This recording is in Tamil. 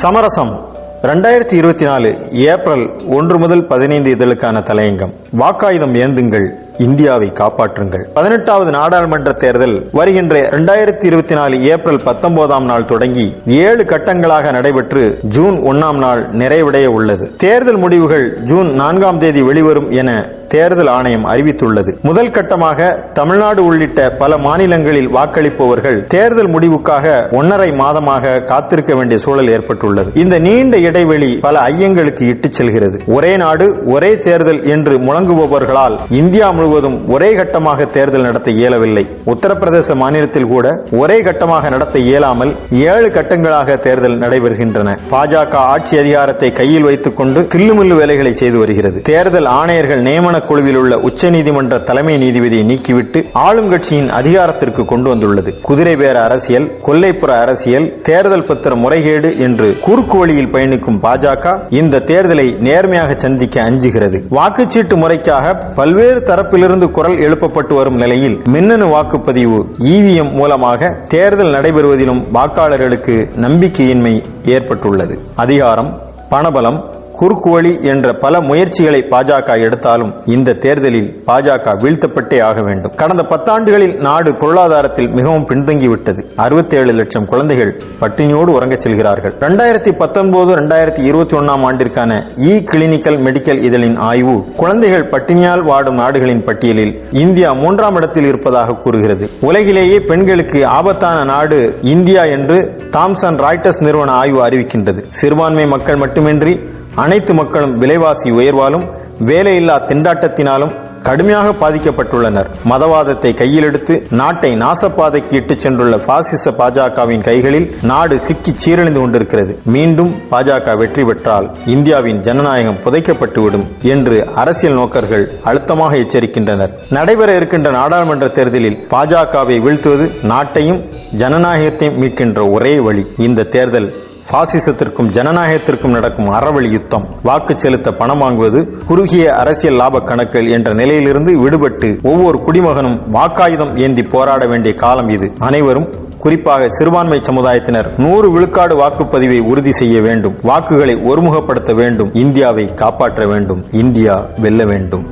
சமரசம். ரெண்டாயிரத்தி இருபத்தி நாலு ஏப்ரல் ஒன்று முதல் பதினைந்து இதழுக்கான தலையங்கம். வாக்காயுதம் ஏந்துங்கள். இந்தியாவை காப்பாற்றுங்கள். பதினெட்டாவது நாடாளுமன்ற தேர்தல் வருகின்ற இரண்டாயிரத்தி இருபத்தி நாலு ஏப்ரல் பத்தொன்பதாம் நாள் தொடங்கி ஏழு கட்டங்களாக நடைபெற்று ஜூன் ஒன்னாம் நாள் நிறைவடைய உள்ளது. தேர்தல் முடிவுகள் ஜூன் நான்காம் தேதி வெளிவரும் என தேர்தல் ஆணையம் அறிவித்துள்ளது. முதல் கட்டமாக தமிழ்நாடு உள்ளிட்ட பல மாநிலங்களில் வாக்களிப்பவர்கள் தேர்தல் முடிவுக்காக ஒன்றரை மாதமாக காத்திருக்க வேண்டிய சூழல் ஏற்பட்டுள்ளது. இந்த நீண்ட இடைவெளி பல ஐயங்களுக்கு இட்டுச் செல்கிறது. ஒரே நாடு ஒரே தேர்தல் என்று முழங்குபவர்களால் இந்தியா முழுவதும் ஒரே கட்டமாக தேர்தல் நடத்த இயலவில்லை. உத்தரப்பிரதேச மாநிலத்தில் கூட ஒரே கட்டமாக நடத்த இயலாமல் ஏழு கட்டங்களாக தேர்தல் நடைபெறுகின்றன. பாஜக ஆட்சி அதிகாரத்தை கையில் வைத்துக் கொண்டு தில்லுமுல்லு வேலைகளை செய்து வருகிறது. தேர்தல் ஆணையர்கள் நியமன குழுவில் உள்ள உச்சநீதிமன்ற தலைமை நீதிபதியை நீக்கிவிட்டு ஆளும் கட்சியின் அதிகாரத்திற்கு கொண்டு வந்துள்ளது. குதிரை பேர அரசியல் கொல்லைப்புற அரசியல் தேர்தல் பத்திர முறைகேடு என்று குறுக்கு வழியில் பயணிக்கும் பாஜக இந்த தேர்தலை நேர்மையாக சந்திக்க அஞ்சுகிறது. வாக்குச்சீட்டு முறைக்காக பல்வேறு தரப்பில் தரப்பிலிருந்து குரல் எழுப்பப்பட்டு வரும் நிலையில் மின்னணு வாக்குப்பதிவு இவிஎம் மூலமாக தேர்தல் நடைபெறுவதிலும் வாக்காளர்களுக்கு நம்பிக்கையின்மை ஏற்பட்டுள்ளது. அதிகாரம் பணபலம் குறுக்கு வழி என்ற பல முயற்சிகளை பாஜக எடுத்தாலும் இந்த தேர்தலில் பாஜக வீழ்த்தப்பட்டே ஆக வேண்டும். கடந்த பத்தாண்டுகளில் நாடு பொருளாதாரத்தில் மிகவும் பின்தங்கிவிட்டது. அறுபத்தி ஏழு லட்சம் குழந்தைகள் பட்டினியோடு உறங்கச் செல்கிறார்கள். இரண்டாயிரத்தி பத்தொன்பது இரண்டாயிரத்தி இருபத்தி ஒன்னாம் ஆண்டிற்கான இ கிளினிக்கல் மெடிக்கல் இதழின் ஆய்வு குழந்தைகள் பட்டினியால் வாடும் நாடுகளின் பட்டியலில் இந்தியா மூன்றாம் இடத்தில் இருப்பதாக கூறுகிறது. உலகிலேயே பெண்களுக்கு ஆபத்தான நாடு இந்தியா என்று தாம்சன் ராய்டர்ஸ் நிறுவன ஆய்வு அறிவிக்கின்றது. சிறுபான்மை மக்கள் மட்டுமின்றி அனைத்து மக்களும் விலைவாசி உயர்வாலும் வேலையில்லா திண்டாட்டத்தினாலும் கடுமையாக பாதிக்கப்பட்டுள்ளனர். மதவாதத்தை கையிலெடுத்து நாட்டை நாசப்பாதைக்கு இட்டுச் சென்றுள்ள பாசிச பாஜகவின் கைகளில் நாடு சிக்கி சீரழிந்து கொண்டிருக்கிறது. மீண்டும் பாஜக வெற்றி பெற்றால் இந்தியாவின் ஜனநாயகம் புதைக்கப்பட்டுவிடும் என்று அரசியல் நோக்கர்கள் அழுத்தமாக எச்சரிக்கின்றனர். நடைபெற இருக்கின்ற நாடாளுமன்ற தேர்தலில் பாஜகவை வீழ்த்துவது நாட்டையும் ஜனநாயகத்தையும் மீட்கின்ற ஒரே வழி. இந்த தேர்தல் பாசிசத்திற்கும் ஜனநாயகத்திற்கும் நடக்கும் அறவழி யுத்தம். வாக்கு செலுத்த பணம் வாங்குவது குறுகிய அரசியல் லாப கணக்குகள் என்ற நிலையிலிருந்து விடுபட்டு ஒவ்வொரு குடிமகனும் வாக்காயுதம் ஏந்தி போராட வேண்டிய காலம் இது. அனைவரும் குறிப்பாக சிறுபான்மை சமுதாயத்தினர் நூறு விழுக்காடு வாக்குப்பதிவை உறுதி செய்ய வேண்டும். வாக்குகளை ஒருமுகப்படுத்த வேண்டும். இந்தியாவை காப்பாற்ற வேண்டும். இந்தியா வெல்ல வேண்டும்.